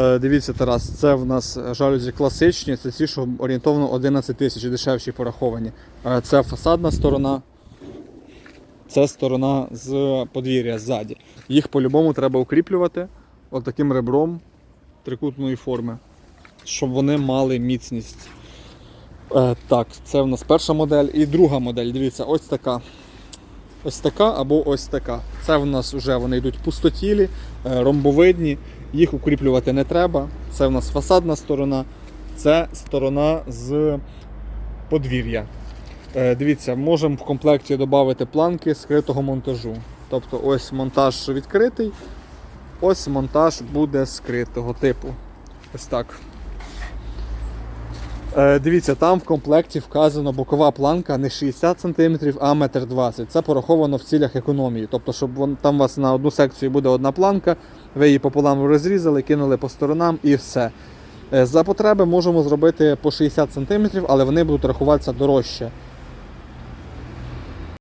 Е, Дивіться, Тарас, це в нас жалюзі класичні, це ті, що орієнтовно 11 тисяч, дешевші пораховані. Е, Це фасадна сторона, це сторона з подвір'я ззаді. Їх по-любому треба укріплювати отаким ребром трикутної форми, щоб вони мали міцність. Е, Так, це в нас перша модель. І друга модель, дивіться, ось така. Ось така або ось така. Це в нас вже вони йдуть пустотілі, ромбовидні, їх укріплювати не треба. Це в нас фасадна сторона, це сторона з подвір'я. Е, Дивіться, можемо в комплекті додати планки скритого монтажу. Тобто ось монтаж відкритий, ось монтаж буде скритого типу. Ось так. Е, Дивіться, там в комплекті вказано бокова планка не 60 см, а 1,20 м. Це пораховано в цілях економії. Тобто, щоб вон, там у вас на одну секцію буде одна планка, ви її пополам розрізали, кинули по сторонам і все. Е, За потреби можемо зробити по 60 см, але вони будуть рахуватися дорожче.